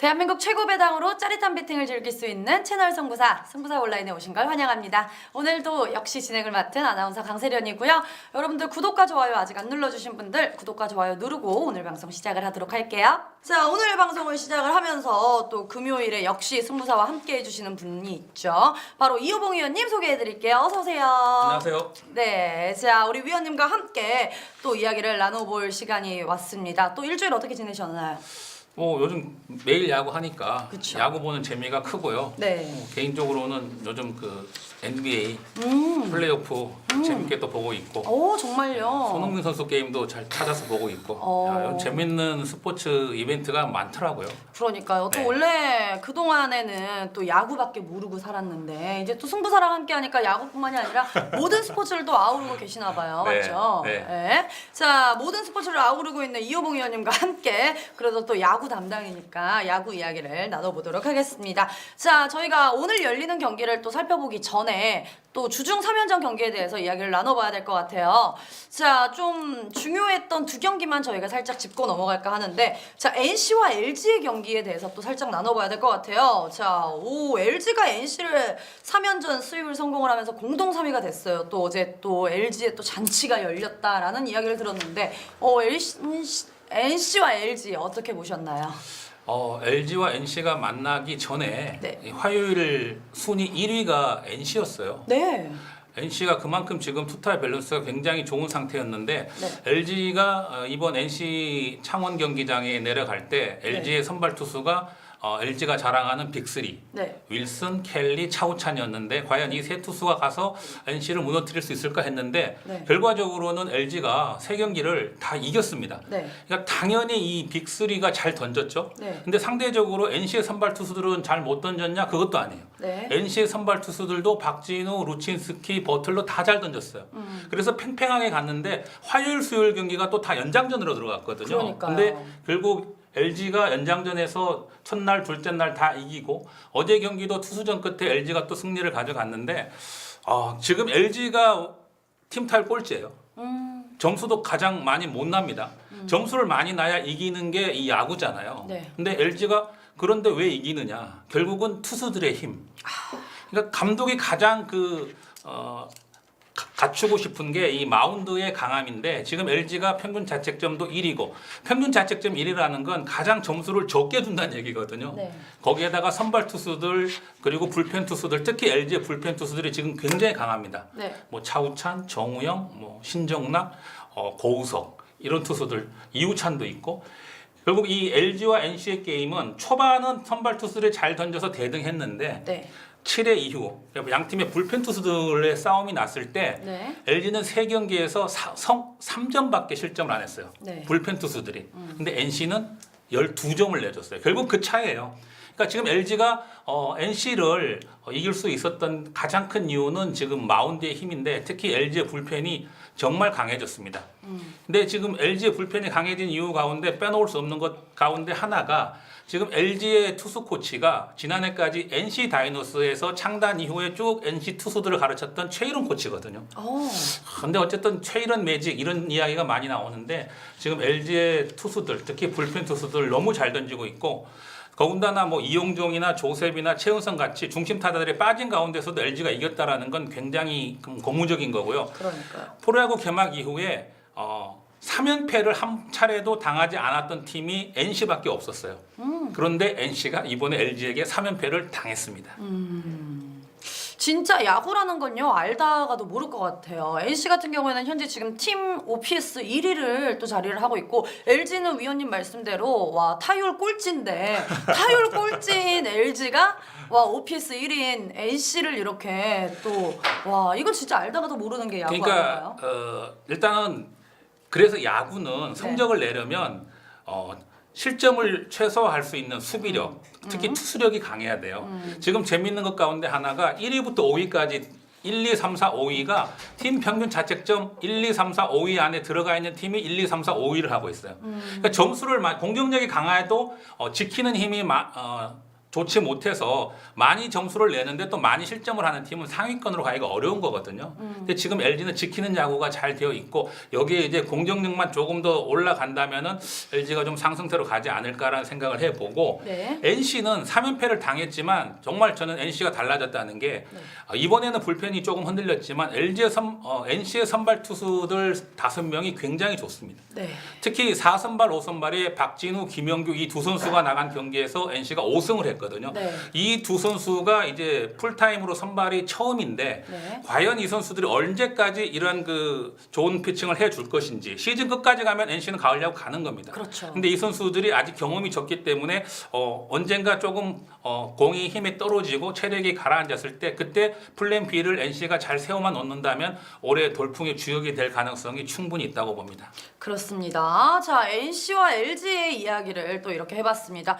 대한민국 최고 배당으로 짜릿한 배팅을 즐길 수 있는 채널 승부사 승부사 온라인에 오신 걸 환영합니다. 오늘도 역시 진행을 맡은 아나운서 강세련이고요. 여러분들 구독과 좋아요 아직 안 눌러주신 분들 구독과 좋아요 누르고 오늘 방송 시작을 하도록 할게요. 자 오늘 방송을 시작을 하면서 또 금요일에 역시 승부사와 함께 해주시는 분이 있죠. 바로 이호봉 위원님 소개해드릴게요. 어서 오세요. 안녕하세요. 네, 자 우리 위원님과 함께 또 이야기를 나눠볼 시간이 왔습니다. 또 일주일 어떻게 지내셨나요? 뭐 요즘 매일 야구 하니까 그쵸. 야구 보는 재미가 크고요. 네. 뭐 개인적으로는 요즘 그 NBA 음. 플레이오프 재밌게 또 보고 있고 오 정말요. 손흥민 선수 게임도 잘 찾아서 보고 있고 어. 야, 재밌는 스포츠 이벤트가 많더라고요. 그러니까요. 또 네. 원래 그 동안에는 또 야구밖에 모르고 살았는데 이제 또 승부사랑 함께하니까 야구뿐만이 아니라 모든 스포츠를 또 아우르고 계시나 봐요. 네, 맞죠? 네. 자 모든 스포츠를 아우르고 있는 이호봉 의원님과 함께 그래도 또 야구 담당이니까 야구 이야기를 나눠보도록 하겠습니다. 자 저희가 오늘 열리는 경기를 또 살펴보기 전에 또 주중 3연전 경기에 대해서 이야기를 나눠봐야 될 것 같아요. 자, 좀 중요했던 두 경기만 저희가 살짝 짚고 넘어갈까 하는데, 자, NC와 LG의 경기에 대해서 또 살짝 나눠봐야 될 것 같아요. 자, 오, LG가 NC를 3연전 수입을 성공을 하면서 공동 3위가 됐어요. 또 어제 또 LG의 또 잔치가 열렸다라는 이야기를 들었는데, 어, NC, NC와 LG 어떻게 보셨나요? 어, LG와 NC가 만나기 전에 네. 이 화요일 순위 1위가 NC였어요. 네. NC가 그만큼 지금 투타 밸런스가 굉장히 좋은 상태였는데 네. LG가 이번 NC 창원 경기장에 내려갈 때 네. LG의 선발 투수가 어, LG가 자랑하는 빅3 네. 윌슨, 켈리, 차우찬이었는데 과연 이 세 투수가 가서 NC를 무너뜨릴 수 있을까 했는데 네. 결과적으로는 LG가 세 경기를 다 이겼습니다. 네. 그러니까 당연히 이 빅3가 잘 던졌죠. 네. 근데 상대적으로 NC의 선발 투수들은 잘 못 던졌냐? 그것도 아니에요. 네. NC의 선발 투수들도 박진우, 루친스키, 버틀러 다 잘 던졌어요. 음. 그래서 팽팽하게 갔는데 화요일, 수요일 경기가 또 다 연장전으로 들어갔거든요. 그러니까요. 근데 결국 LG가 연장전에서 첫날, 둘째 날 다 이기고 어제 경기도 투수전 끝에 LG가 또 승리를 가져갔는데 어, 지금 LG가 팀 타율 꼴찌예요. 음. 점수도 가장 많이 못 납니다. 점수를 많이 나야 이기는 게 이 야구잖아요. 네. 근데 LG가 그런데 왜 이기느냐? 결국은 투수들의 힘. 그러니까 감독이 가장 그 어, 가- 갖추고 싶은 게 이 마운드의 강함인데 지금 LG가 평균 자책점도 1위고 평균 자책점 1위라는 건 가장 점수를 적게 준다는 얘기거든요. 네. 거기에다가 선발 투수들 그리고 불펜 투수들 특히 LG의 불펜 투수들이 지금 굉장히 강합니다. 네. 뭐 차우찬, 정우영, 뭐 신정락, 어, 고우석 이런 투수들 이우찬도 있고 결국 이 LG와 NC의 게임은 초반은 선발 투수들이 잘 던져서 대등했는데 네. 7회 이후 양 팀의 불펜 투수들의 싸움이 났을 때 네. LG는 세 경기에서 사, 성 3점밖에 실점을 안 했어요. 네. 불펜 투수들이. 근데 NC는 12점을 내줬어요. 결국 그 차이예요. 그러니까 지금 LG가 어, NC를 이길 수 있었던 가장 큰 이유는 지금 마운드의 힘인데 특히 LG의 불펜이 정말 강해졌습니다. 근데 지금 LG의 불펜이 강해진 이유 가운데 빼놓을 수 없는 것 가운데 하나가 지금 LG의 투수 코치가 지난해까지 NC 다이노스에서 창단 이후에 쭉 NC 투수들을 가르쳤던 최일원 코치거든요. 어. 근데 어쨌든 최일원 매직 이런 이야기가 많이 나오는데 지금 LG의 투수들 특히 불펜 투수들 너무 잘 던지고 있고 더군다나 뭐 이용종이나 조셉이나 최은성 같이 중심 타자들이 빠진 가운데서도 LG가 이겼다라는 건 굉장히 좀 고무적인 거고요. 그러니까요. 프로야구 개막 이후에 어 3연패를 한 차례도 당하지 않았던 팀이 NC밖에 없었어요. 그런데 NC가 이번에 LG에게 3연패를 당했습니다. 진짜 야구라는 건요 알다가도 모를 것 같아요. NC 같은 경우에는 현재 지금 팀 OPS 1위를 또 자리를 하고 있고 LG는 위원님 말씀대로 와 타율 꼴찌인데 타율 꼴찌인 LG가 와 OPS 1위인 NC를 이렇게 또 와 이건 진짜 알다가도 모르는 게 야구 그러니까 아닌가요? 어, 일단은 그래서 야구는 성적을 내려면 어, 실점을 최소화할 수 있는 수비력, 특히 투수력이 강해야 돼요. 지금 재밌는 것 가운데 하나가 1위부터 5위까지 1, 2, 3, 4, 5위가 팀 평균 자책점 1, 2, 3, 4, 5위 안에 들어가 있는 팀이 1, 2, 3, 4, 5위를 하고 있어요. 그러니까 점수를 마- 공격력이 강해도 어, 지키는 힘이 마, 어, 좋지 못해서 많이 점수를 내는데 또 많이 실점을 하는 팀은 상위권으로 가기가 어려운 거거든요. 근데 지금 LG는 지키는 야구가 잘 되어 있고 여기에 이제 공격력만 조금 더 올라간다면은 LG가 좀 상승세로 가지 않을까라는 생각을 해보고 네. NC는 3연패를 당했지만 정말 저는 NC가 달라졌다는 게 네. 어, 이번에는 불펜이 조금 흔들렸지만 LG의 선, 어, NC의 선발 투수들 다섯 명이 굉장히 좋습니다. 네. 특히 4선발, 5선발에 박진우, 김영규 이 두 선수가 나간 경기에서 NC가 5승을 했 거든요. 네. 이두 선수가 이제 풀타임으로 선발이 처음인데 네. 과연 이 선수들이 언제까지 이런 그 좋은 피칭을 해줄 것인지 시즌 끝까지 가면 NC는 가을 야구 가는 겁니다. 그렇죠. 근데 이 선수들이 아직 경험이 적기 때문에 어, 언젠가 조금 어, 공이 힘이 떨어지고 체력이 가라앉았을 때 그때 플랜 B를 NC가 잘 세워만 놓는다면 올해 돌풍의 주역이 될 가능성이 충분히 있다고 봅니다. 그렇습니다. 자, NC와 LG의 이야기를 또 이렇게 해봤습니다.